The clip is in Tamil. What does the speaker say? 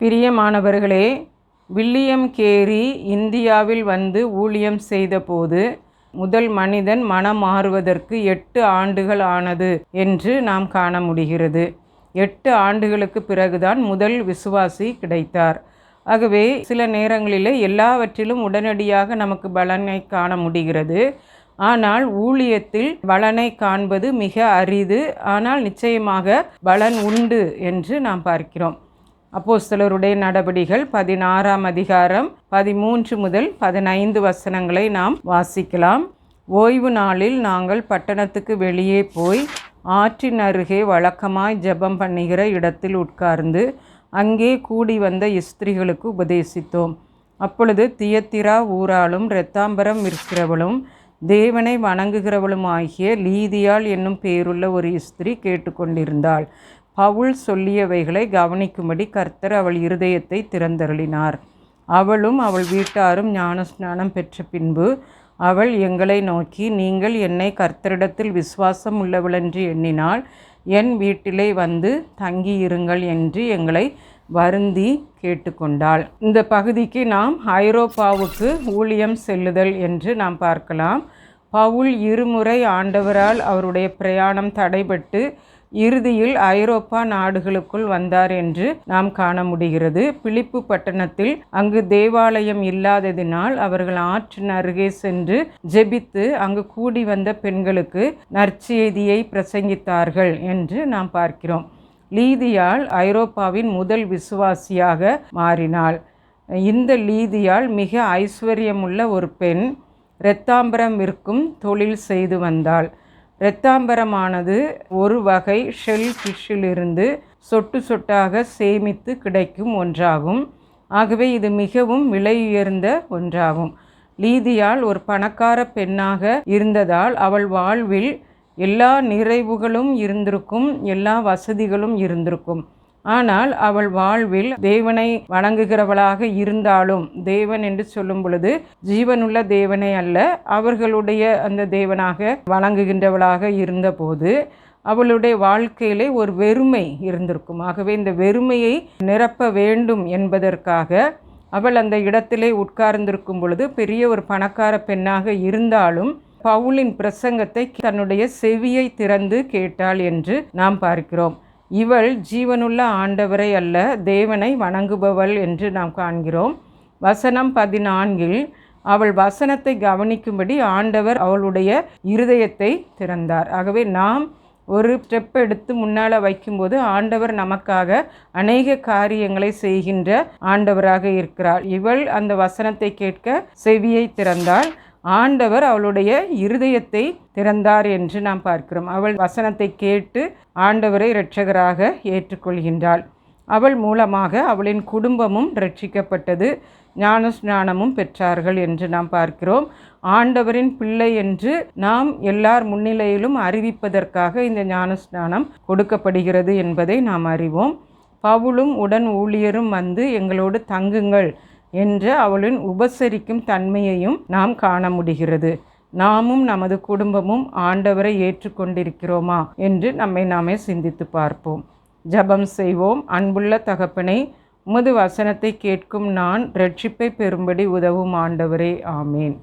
பிரியமானவர்களே வில்லியம் கேரி இந்தியாவில் வந்து ஊழியம் செய்தபோது முதல் மனிதன் மனம் மாறுவதற்கு எட்டு ஆண்டுகள் ஆனது என்று நாம் காண முடிகிறது. எட்டு ஆண்டுகளுக்கு பிறகுதான் முதல் விசுவாசி கிடைத்தார். ஆகவே சில நேரங்களிலே எல்லாவற்றிலும் உடனடியாக நமக்கு பலனை காண முடிகிறது. ஆனால் ஊழியத்தில் பலனை காண்பது மிக அரிது. ஆனால் நிச்சயமாக பலன் உண்டு என்று நாம் பார்க்கிறோம். அப்போஸ்தலருடைய நடபடிகள் பதினாறாம் அதிகாரம் பதிமூன்று முதல் பதினைந்து வசனங்களை நாம் வாசிக்கலாம். ஓய்வு நாளில் நாங்கள் பட்டணத்துக்கு வெளியே போய் ஆற்றின் அருகே வழக்கமாய் ஜெபம் பண்ணுகிற இடத்தில் உட்கார்ந்து அங்கே கூடி வந்த இஸ்திரிகளுக்கு உபதேசித்தோம். அப்பொழுது தியத்திரா ஊராலும் இரத்தாம்பரம் இருக்கிறவளும் தேவனை வணங்குகிறவளும் ஆகிய லீதியாள் என்னும் பேருள்ள ஒரு ஸ்திரீ கேட்டுக்கொண்டிருந்தாள். பவுல் சொல்லியவைகளை கவனிக்கும்படி கர்த்தர் அவள் இருதயத்தை திறந்தருளினார். அவளும் அவள் வீட்டாரும் ஞானஸ்நானம் பெற்ற பின்பு அவள் எங்களை நோக்கி நீங்கள் என்னை கர்த்தரிடத்தில் விசுவாசம் உள்ளவளென்று எண்ணினால் என் வீட்டிலே வந்து தங்கியிருங்கள் என்று எங்களை வருந்தி கேட்டுக்கொண்டாள். இந்த பகுதிக்கு நாம் ஐரோப்பாவுக்கு ஊழியம் செல்லுதல் என்று நாம் பார்க்கலாம். பவுல் இருமுறை ஆண்டவரால் அவருடைய பிரயாணம் தடைபட்டு இறுதியில் ஐரோப்பா நாடுகளுக்குள் வந்தார் என்று நாம் காண முடிகிறது. பிலிப்பு பட்டணத்தில் அங்கு தேவாலயம் இல்லாததினால் அவர்கள் ஆற்றின் அருகே சென்று ஜெபித்து அங்கு கூடி வந்த பெண்களுக்கு நற்செய்தியை பிரசங்கித்தார்கள் என்று நாம் பார்க்கிறோம். லீதியால் ஐரோப்பாவின் முதல் விசுவாசியாக மாறினாள். இந்த லீதியால் மிக ஐஸ்வர்யமுள்ள ஒரு பெண் இரத்தாம்பரம் விற்கும் தொழில் செய்து வந்தாள். இரத்தாம்பரமானது ஒரு வகை ஷெல் ஃபிஷ்ஷிலிருந்து சொட்டு சொட்டாக சேமித்து கிடைக்கும் ஒன்றாகும். ஆகவே இது மிகவும் விலையுயர்ந்த ஒன்றாகும். லீதியால் ஒரு பணக்கார பெண்ணாக இருந்ததால் அவள் வாழ்வில் எல்லா நிறைவுகளும் இருந்திருக்கும் எல்லா வசதிகளும் இருந்திருக்கும். ஆனால் அவள் வாழ்வில் தேவனை வணங்குகிறவளாக இருந்தாலும் தேவன் என்று சொல்லும் பொழுது ஜீவனுள்ள தேவனை அல்ல அவர்களுடைய அந்த தேவனாக வணங்குகின்றவளாக இருந்தபோது அவளுடைய வாழ்க்கையிலே ஒரு வெறுமை இருந்திருக்கும். ஆகவே இந்த வெறுமையை நிரப்ப வேண்டும் என்பதற்காக அவள் அந்த இடத்திலே உட்கார்ந்திருக்கும் பொழுது பெரிய ஒரு பணக்கார பெண்ணாக இருந்தாலும் பவுலின் பிரசங்கத்தை தன்னுடைய செவியை திறந்து கேட்டாள் என்று நாம் பார்க்கிறோம். இவள் ஜீவனுள்ள ஆண்டவரை அல்ல தேவனை வணங்குபவள் என்று நாம் காண்கிறோம். வசனம் பதினான்கில் அவள் வசனத்தை கவனிக்கும்படி ஆண்டவர் அவளுடைய இருதயத்தை திறந்தார். ஆகவே நாம் ஒரு ஸ்டெப் எடுத்து முன்னால் வைக்கும்போது ஆண்டவர் நமக்காக அநேக காரியங்களை செய்கின்ற ஆண்டவராக இருக்கிறார். இவள் அந்த வசனத்தை கேட்க செவியை திறந்தாள். ஆண்டவர் அவளுடைய இருதயத்தை திறந்தார் என்று நாம் பார்க்கிறோம். அவள் வசனத்தை கேட்டு ஆண்டவரை இரட்சகராக ஏற்றுக்கொள்கின்றாள். அவள் மூலமாக அவளின் குடும்பமும் ரட்சிக்கப்பட்டது ஞானஸ்நானமும் பெற்றார்கள் என்று நாம் பார்க்கிறோம். ஆண்டவரின் பிள்ளை என்று நாம் எல்லார் முன்னிலையிலும் அறிவிப்பதற்காக இந்த ஞானஸ்நானம் கொடுக்கப்படுகிறது என்பதை நாம் அறிவோம். பவுலும் உடன் ஊழியரும் வந்து எங்களோடு தங்குங்கள் என்ற அவளின் உபசரிக்கும் தன்மையையும் நாம் காண முடிகிறது. நாமும் நமது குடும்பமும் ஆண்டவரை ஏற்றுக்கொண்டிருக்கிறோமா என்று நம்மை நாமே சிந்தித்து பார்ப்போம். ஜபம் செய்வோம். அன்புள்ள தகப்பனை உமது வசனத்தை கேட்கும் நான் ரட்சிப்பை பெறும்படி உதவும் ஆண்டவரே. ஆமேன்.